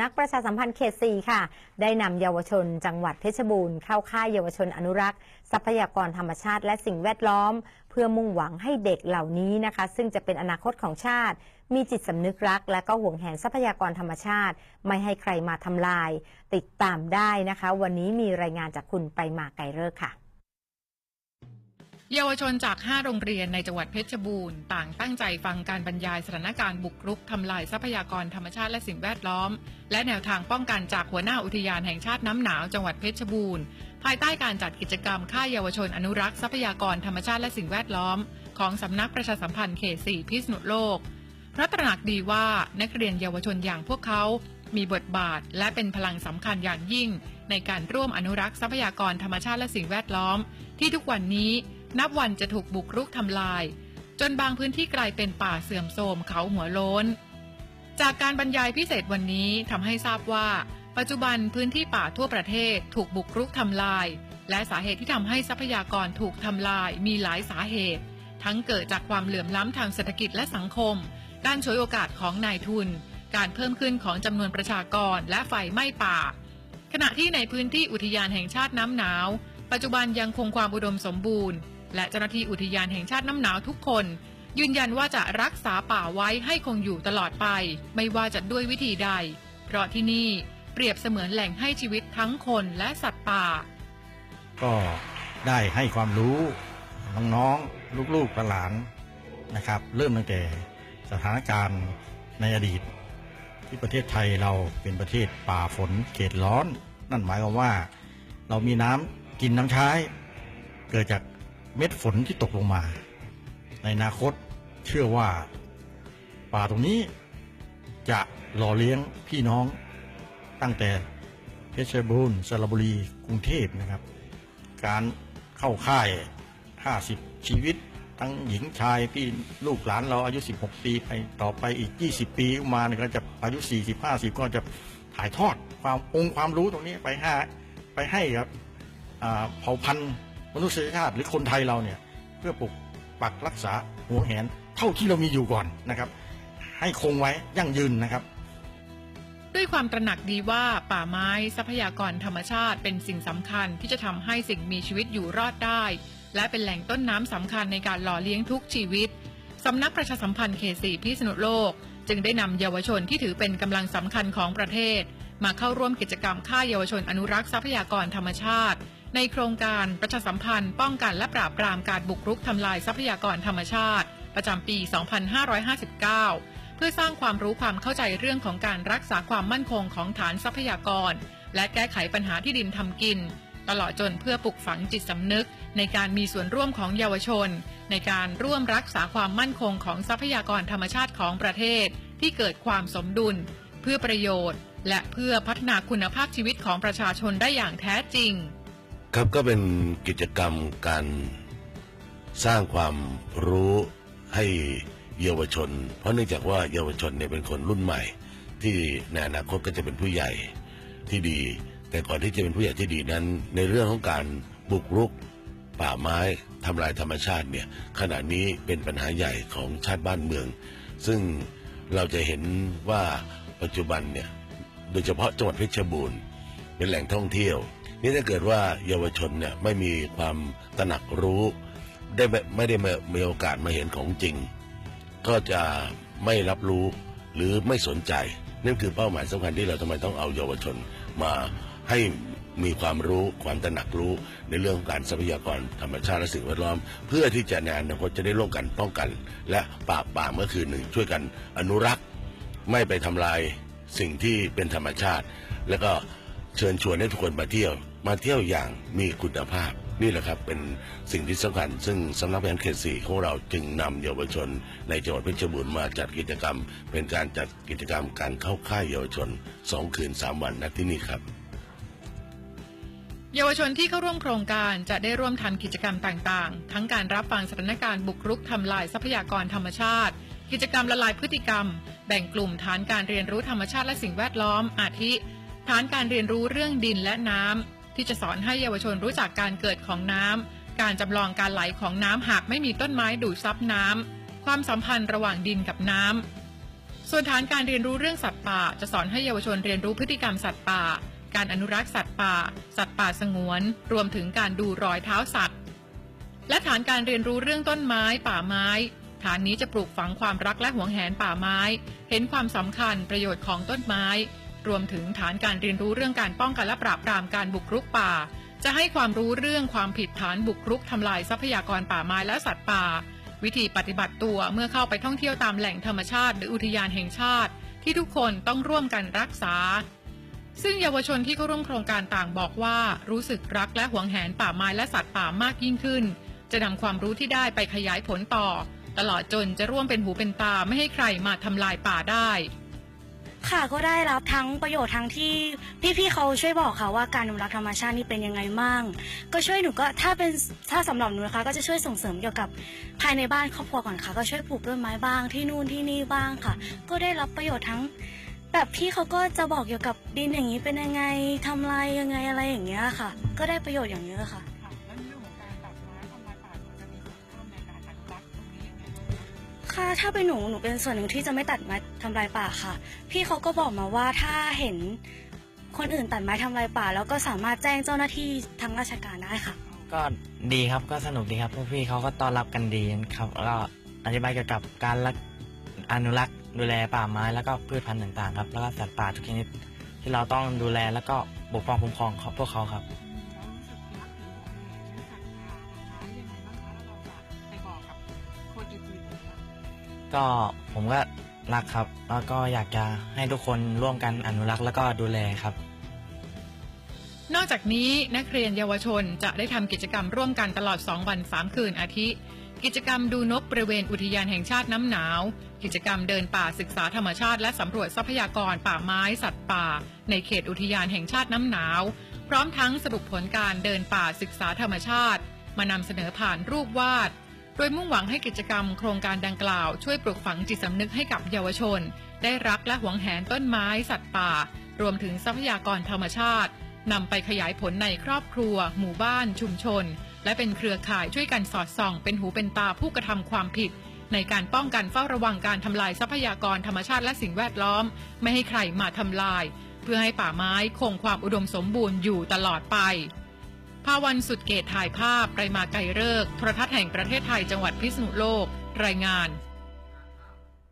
นักประชาสัมพันธ์เขต4ค่ะ ได้นำเยาวชนจังหวัดเพชรบูรณ์เข้าค่ายเยาวชนอนุรักษ์ ทรัพยากรธรรมชาติและสิ่งแวดล้อม เพื่อมุ่งหวังให้เด็กเหล่านี้นะคะ ซึ่งจะเป็นอนาคตของชาติ มีจิตสำนึกรัก และก็ห่วงแหนทรัพยากรธรรมชาติ ไม่ให้ใครมาทำลาย ติดตามได้นะคะ วันนี้มีรายงานจากคุณไปมาไกรเลิกค่ะ เยาวชนจาก 5 โรงเรียนในจังหวัดเพชรบูรณ์ต่างตั้งใจฟังการบรรยายสถานการณ์บุกรุกทำลายทรัพยากรธรรมชาติและสิ่งแวดล้อม และแนวทางป้องกันจากหัวหน้าอุทยานแห่งชาติน้ำหนาวจังหวัดเพชรบูรณ์ ภายใต้การจัดกิจกรรมค่ายเยาวชนอนุรักษ์ทรัพยากรธรรมชาติและสิ่งแวดล้อม ของสำนักประชาสัมพันธ์เขต4พิษณุโลกเพราะตระหนักดีว่านักเรียนเยาวชนอย่างพวกเขามีบทบาทและเป็นพลังสำคัญอย่างยิ่ง ในการร่วมอนุรักษ์ทรัพยากรธรรมชาติและสิ่งแวดล้อม ที่ทุกวันนี้ นับวันจะถูกบุกรุกทำลาย จนบางพื้นที่กลายเป็นป่าเสื่อมโทรมเขาหัวโล้น จากการบรรยายพิเศษวันนี้ทำให้ทราบว่า ปัจจุบันพื้นที่ป่าทั่วประเทศถูกบุกรุกทำลาย และสาเหตุที่ทำให้ทรัพยากรถูกทำลายมีหลายสาเหตุ ทั้งเกิดจากความเหลื่อมล้ำทางเศรษฐกิจและสังคม การฉวยโอกาสของนายทุน การเพิ่มขึ้นของจำนวนประชากรและไฟไหม้ป่า ขณะที่ในพื้นที่อุทยานแห่งชาติน้ำหนาวปัจจุบันยังคงความอุดมสมบูรณ์ และเจ้าหน้าที่อุทยานแห่งชาติน้ำหนาวทุกคน ยืนยันว่าจะรักษาป่าไว้ให้คงอยู่ตลอดไป ไม่ว่าจะด้วยวิธีใด เพราะที่นี่เปรียบเสมือนแหล่งให้ชีวิตทั้งคนและสัตว์ป่า ก็ได้ให้ความรู้น้องๆลูกๆหลานนะครับ เริ่มตั้งแต่สถานการณ์ในอดีต ที่ประเทศไทยเราเป็นประเทศป่าฝนเขตร้อน นั่นหมายความว่า เรามีน้ำกินน้ำใช้ เกิดจาก เม็ดฝนที่ตกลงมา ในอนาคตเชื่อว่า ป่าตรงนี้จะหล่อเลี้ยงพี่น้องตั้งแต่เพชรบูรณ์สระบุรีกรุงเทพนะครับ การเข้าค่าย 50 ชีวิต ทั้งหญิงชายที่ลูกหลานเราอายุ 16 ปีไปต่อไปอีก 20 ปีมาเนี่ยก็จะอายุ 40 50 ก็จะถ่ายทอดความองค์ความรู้ตรงนี้ไปให้ไปให้ครับเผ่าพันธุ์ มนุษยชาติหรือคนไทยเราเนี่ยเพื่อปกปักรักษาหัวแหนเท่าที่เรามีอยู่ก่อนนะครับ ให้คงไว้ยั่งยืนนะครับ ด้วยความตระหนักดีว่าป่าไม้ทรัพยากรธรรมชาติเป็นสิ่งสำคัญที่จะทำให้สิ่งมีชีวิตอยู่รอดได้ และเป็นแหล่งต้นน้ำสำคัญในการหล่อเลี้ยงทุกชีวิตสำนักประชาสัมพันธ์เขตสีพิษณุโลก จึงได้นำเยาวชนที่ถือเป็นกำลังสำคัญของประเทศ มาเข้าร่วมกิจกรรมค่ายเยาวชนอนุรักษ์ทรัพยากรธรรมชาติ ในโครงการประชาสัมพันธ์ ป้องกันและปราบปรามการบุกรุกทำลายทรัพยากรธรรมชาติ ประจำปี 2559 เพื่อสร้างความรู้ความเข้าใจเรื่องของการรักษาความมั่นคงของฐานทรัพยากร และแก้ไขปัญหาที่ดินทำกิน ตลอดจนเพื่อปลุกฝังจิตสำนึก ในการมีส่วนร่วมของเยาวชน ในการร่วมรักษาความมั่นคงของทรัพยากรธรรมชาติของประเทศ ที่เกิดความสมดุล เพื่อประโยชน์ และเพื่อพัฒนาคุณภาพชีวิตของประชาชนได้อย่างแท้จริง ครับก็เป็นกิจกรรมการสร้างความรู้ให้เยาวชน เพราะเนื่องจากว่าเยาวชนเนี่ยเป็นคนรุ่นใหม่ ที่ในอนาคตก็จะเป็นผู้ใหญ่ที่ดี แต่ก่อนที่จะเป็นผู้ใหญ่ที่ดีนั้น ในเรื่องของการบุกรุกป่าไม้ทำลายธรรมชาติเนี่ยขณะนี้เป็นปัญหาใหญ่ของชาติบ้านเมือง ซึ่งเราจะเห็นว่าปัจจุบันเนี่ยโดยเฉพาะจังหวัดเพชรบูรณ์ เป็นแหล่งท่องเที่ยว นี่ถ้าเกิดว่าเยาวชนเนี่ยไม่มีความตระหนักรู้ ได้ไม่ไม่ได้มามีโอกาสมาเห็นของจริง ก็จะไม่รับรู้หรือไม่สนใจ นั่นคือเป้าหมายสำคัญที่เราทำไมต้องเอาเยาวชนมาให้มีความรู้ความตระหนักรู้ในเรื่องของการทรัพยากรธรรมชาติและสิ่งแวดล้อม เพื่อที่จะในอนาคตจะได้ร่วมกันป้องกัน และปราบปรามก็คือหนึ่งช่วยกันอนุรักษ์ ไม่ไปทำลายสิ่งที่เป็นธรรมชาติ แล้วก็เชิญชวนให้ทุกคนมาเที่ยว มาเที่ยวอย่างมีคุณภาพ นี่แหละครับเป็นสิ่งที่สำคัญ ซึ่งสำนักงานเขตสี่ของเราจึงนำเยาวชน ในจังหวัดเพชรบูรณ์มาจัดกิจกรรม เป็นการจัดกิจกรรมการเข้าค่ายเยาวชนสองคืนสามวันณที่นี่ครับเยาวชนที่เข้าร่วมโครงการจะได้ร่วมทำกิจกรรมต่างๆ ทั้งการรับฟังสถานการณ์บุกรุกทำลายทรัพยากรธรรมชาติ กิจกรรมละลายพฤติกรรม แบ่งกลุ่มฐานการเรียนรู้ธรรมชาติและสิ่งแวดล้อม อาทิ ฐานการเรียนรู้เรื่องดินและน้ำ ที่จะสอนให้เยาวชนรู้จักการเกิดของน้ำการจำลองการไหลของน้ำหากไม่มีต้นไม้ดูดซับน้ำความสัมพันธ์ระหว่างดินกับน้ำส่วนฐานการเรียนรู้เรื่องสัตว์ป่า จะสอนให้เยาวชนเรียนรู้พฤติกรรมสัตว์ป่า การอนุรักษ์สัตว์ป่า สัตว์ป่าสงวน รวมถึงการดูรอยเท้าสัตว์ และฐานการเรียนรู้เรื่องต้นไม้ ป่าไม้ฐานนี้จะปลูกฝังความรักและหวงแหนป่าไม้ เห็นความสำคัญประโยชน์ของต้นไม้ รวมถึงฐานการเรียนรู้เรื่องการป้องกันและปราบปรามการบุกรุกป่า จะให้ความรู้เรื่องความผิดฐานบุกรุกทำลายทรัพยากรป่าไม้และสัตว์ป่า วิธีปฏิบัติตัวเมื่อเข้าไปท่องเที่ยวตามแหล่งธรรมชาติ หรืออุทยานแห่งชาติ ที่ทุกคนต้องร่วมกันรักษา ซึ่งเยาวชนที่เข้าร่วมโครงการต่างบอกว่ารู้สึกรักและหวงแหนป่าไม้และสัตว์ป่ามากยิ่งขึ้น จะนำความรู้ที่ได้ไปขยายผลต่อ ตลอดจนจะร่วมเป็นหูเป็นตาไม่ให้ใครมาทำลายป่าได้ ค่ะก็ได้รับทั้งประโยชน์ทั้งที่พี่ๆเขาช่วยบอกค่ะว่าการอนุรักษ์ธรรมชาตินี่เป็นยังไงมั่งก็ช่วยหนูก็ถ้าเป็นถ้าสำหรับหนูนะคะก็จะช่วยส่งเสริมเกี่ยวกับภายในบ้านครอบครัวก่อนค่ะ ก็ช่วยปลูกต้นไม้บ้างที่นู่นที่นี่บ้างค่ะ ก็ได้รับประโยชน์ทั้ง แบบพี่เขาก็จะบอกเกี่ยวกับดินอย่างนี้เป็นยังไงทำลายยังไงอะไรอย่างเงี้ยค่ะ ก็ได้ประโยชน์อย่างเยอะค่ะ ค่ะถ้าเป็นหนูหนูเป็นส่วนหนึ่งที่จะไม่ตัดไม้ ทำลายป่าค่ะ พี่เขาก็บอกมาว่าถ้าเห็นคนอื่นตัดไม้ทำลายป่า แล้วก็สามารถแจ้งเจ้าหน้าที่ทางราชการได้ค่ะ ก็ดีครับก็สนุกดีครับพวกพี่เขาก็ต้อนรับกันดีครับแล้วก็อธิบายเกี่ยวกับการรักอนุรักษ์ดูแลป่าไม้แล้วก็พืชพันธุ์ต่างๆครับแล้วก็สัตว์ป่าทุกชนิดที่เราต้องดูแลแล้วก็ปกป้องคุ้มครองพวกเขาครับ ก็ผมก็ รักครับ แล้วก็อยากจะให้ทุกคนร่วมกันอนุรักษ์แล้วก็ดูแลครับ นอกจากนี้นักเรียนเยาวชนจะได้ทำกิจกรรมร่วมกันตลอด 2 วัน 3 คืนอาทิ กิจกรรมดูนกบริเวณอุทยานแห่งชาติน้ำหนาว กิจกรรมเดินป่าศึกษาธรรมชาติและสำรวจทรัพยากรป่าไม้สัตว์ป่า ในเขตอุทยานแห่งชาติน้ำหนาว พร้อมทั้งสรุปผลการเดินป่าศึกษาธรรมชาติ มานำเสนอผ่านรูปวาด โดยมุ่งหวังให้กิจกรรมโครงการดังกล่าวช่วยปลูกฝังจิตสำนึกให้กับเยาวชน ได้รักและหวงแหนต้นไม้ สัตว์ป่า รวมถึงทรัพยากรธรรมชาตินำไปขยายผลในครอบครัว หมู่บ้าน ชุมชน และเป็นเครือข่ายช่วยกันสอดส่อง เป็นหูเป็นตาผู้กระทำความผิด ในการป้องกันเฝ้าระวังการทำลายทรัพยากรธรรมชาติและสิ่งแวดล้อม ไม่ให้ใครมาทำลาย เพื่อให้ป่าไม้คงความอุดมสมบูรณ์อยู่ตลอดไป ภาวันสุดเกตถ่ายภาพไรมาไกรเลิกโทรทัศน์แห่งประเทศไทยจังหวัดพิษณุโลก รายงาน